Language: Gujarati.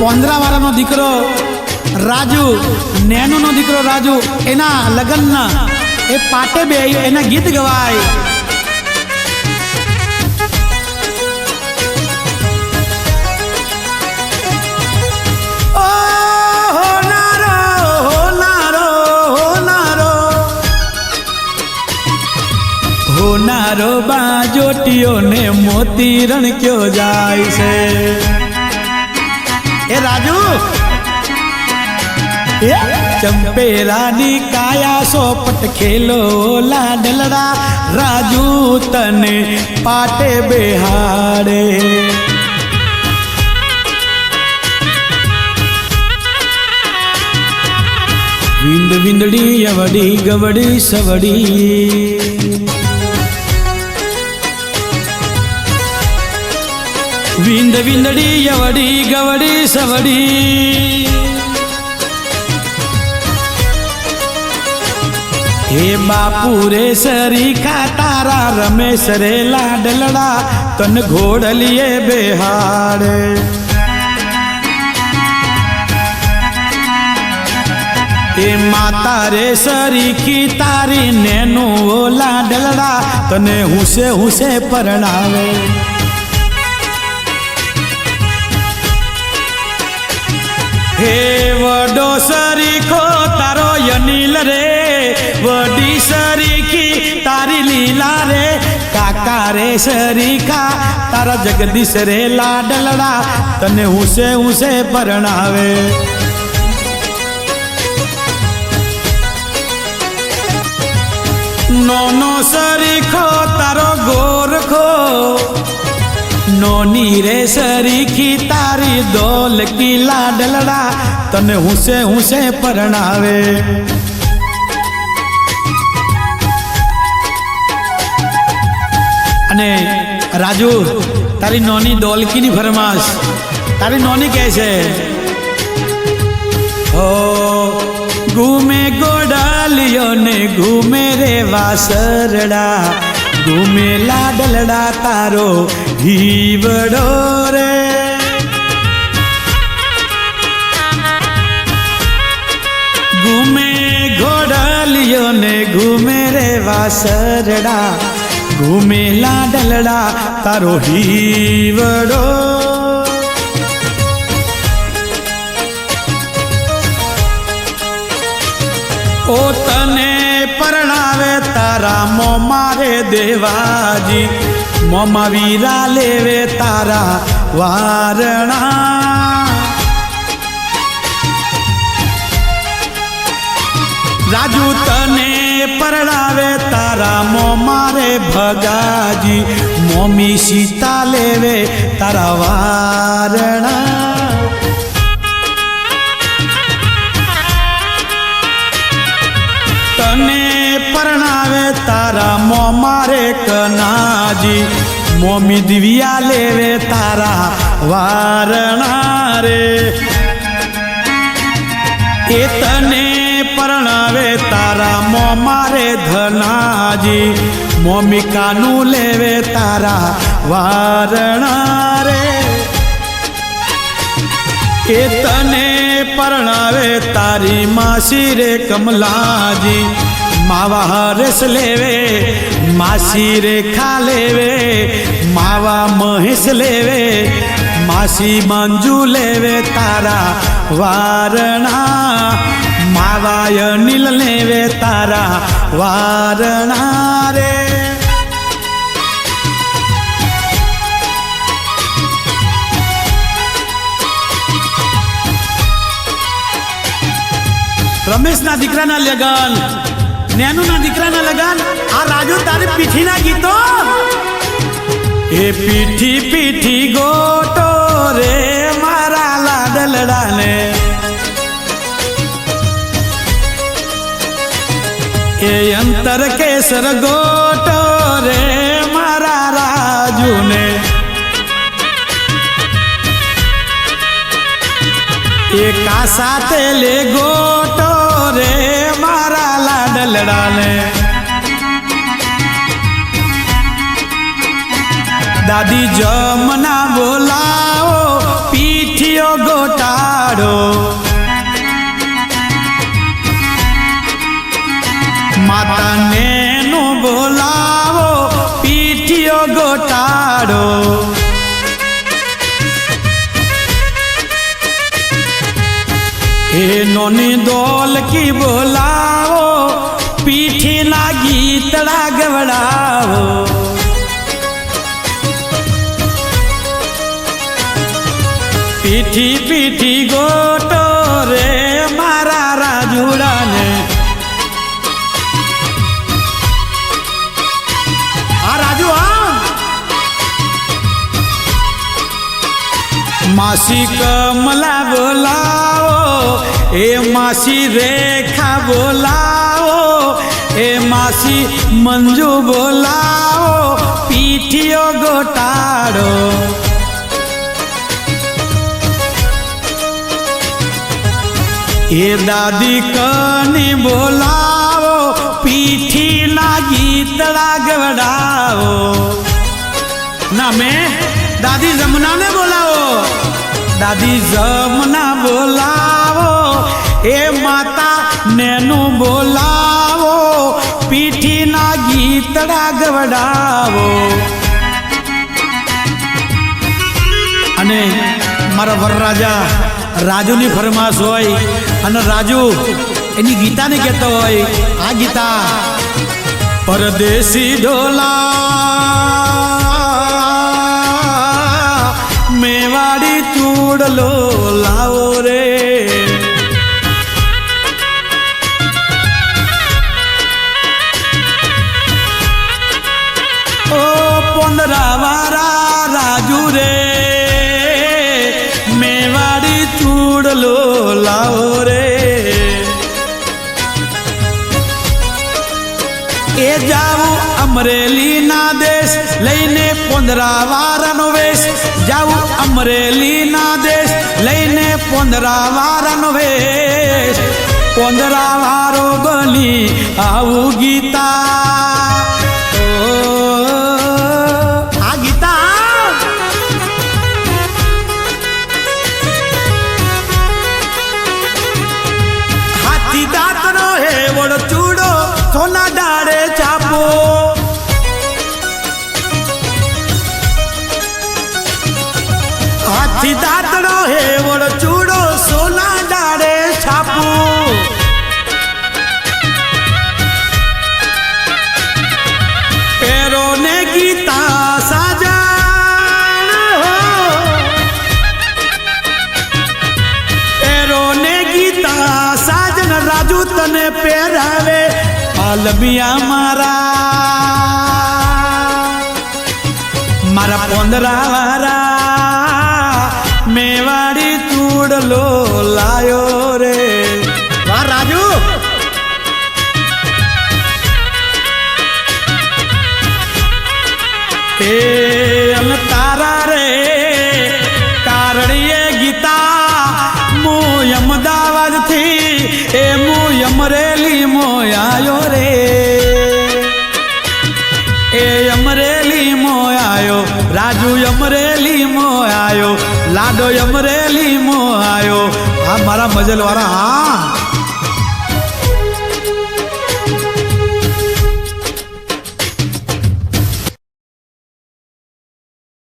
પોંદરાવાળાનો દીકરો રાજુ, નેનુનો દીકરો રાજુ, એના લગ્નના, એ પાટે બે એના ગીત ગવાય. હોનારો હોનારો મોતી રણ કયો જાય છે? એ રાજુ! એ ચંપેરાની કાયા સોપટ ખેલો લાડલડા, રાજુ તને પાટે બેહાડે. વિંદ વિંદડી, અવડી ગવડી, સવડી. વિંદ વિંદડી યવડી ગવડી સવડી હે બાપુ રે સરીખા તારા રમેશ રે લાડલડા તન ઘોડલીએ બેહાડ એ માતા રે સરીખી તારી નેનું ઓલા ડલડા તને હુસે હુસે પરણાવે હે વડો સરીખો, તારો યનીલ રે, વડી સરીખી, તારી લીલા રે, કાકા રે સરીખા, તારા જગદીશ રે લાડલડા, તને હુસે હુસે પરણાવે. નોનો સરીખો, તારો ગોરખો નોની રે સરીખી તારી દોલ કિલા ડલડા તને હુસે હુસે પરણાવે અને રાજુ તારી નોની દોલકીની ફરમાશ તારી નોની કહે છે હો ઘૂમે ગોડાલિયો ને ઘૂમે રે વાસરડા ઘૂમે લાડલડા તારો હીવડો રે. ઘૂમે ઘોડાલિયો ને ઘૂમે રે વાસરડા. ઘૂમે લાડલડા તારો હીવડો ઓ તને પરણાવે તારા મોમાં રે દેવાજી, મોમાં વીરા લેવે તારા વારણા. રાજુ તને પરણાવે તારા મો મારે ભગાજી, મોમી સીતા લેવે તારા વારણા. તને પરણાવે તારા મોમારે કનાજી. મોમી દિવ્યા લેવે તારા વારણા રે. એ તને પરણાવે તારા મોમારે ધનાજી. મોમી કાનું લેવે તારા વારણા રે. એ તને પરણાવે તારી માસી રે કમલાજી. માવા હરસ લેવે, માસી રેખા લેવે, માવા મહેશ લેવે, માસી મંજુ લેવે, તારા વારણા. માવા અનિલ લેવે, તારા વારણા રે. રમેશના દીકરાના લગન. નેનુના દીકરાના લગન. આ રાજુ તારી પીઠીના ગીતો. એ પીઠી પીઠી ગોટો રે મારા લાડલડાને. એ અંતર કેસર ગોટો રે મારા રાજુને. એ કાસા તેલે ગોટો દાદી જમના બોલાવો, પીઠીઓ ગોટાડો. માતાને નો બોલાવો, પીઠીઓ ગોટાડો. હે નોની ડોલકી બોલાવો, પીઠીના ગીતડા ગવડાવો. પીઠી પીઠી ગોટો રે મારા રાજુડાને. આ રાજુ, હા. માસી કમલા બોલાવો, એ માસી રેખા બોલાવો, એ માસી મંજુ બોલાવો, પીઠીઓ ગોટાડો. એ દાદી કને બોલાવો પીઠીના ગીતડા ગવડાવો ના, મેં દાદી જમનાને બોલાવો. દાદી જમના બોલાવો, એ માતા નેનું બોલાવો પીઠીના ગીતડા ગવડાવો અને મારા વરરાજા રાજુની ફરમાશ હોય અને રાજુ એની ગીતાને કહેતો હોય આ ગીતા પરદેશી ઢોલા મેવાડી ચૂડલો લાવો રે અમરેલી ના દેશ લઈને પોંદરા વારાનો વેશ. જાઉં અમરેલી ના દેશ લઈને પોંદરા વારાનો વેશ. પોંદરા વારો બની આવું ગીતા રાજુ તને પહેરાવે આલમિયા મારા. મારા પોંદરા વારા, મેવાડી ચૂડલો લાયો રે. વાહ, રાજુ. એ રાજુ અમરેલી આયો લાડો અમરેલી આયો. આ મારા મજલ વાળા હા.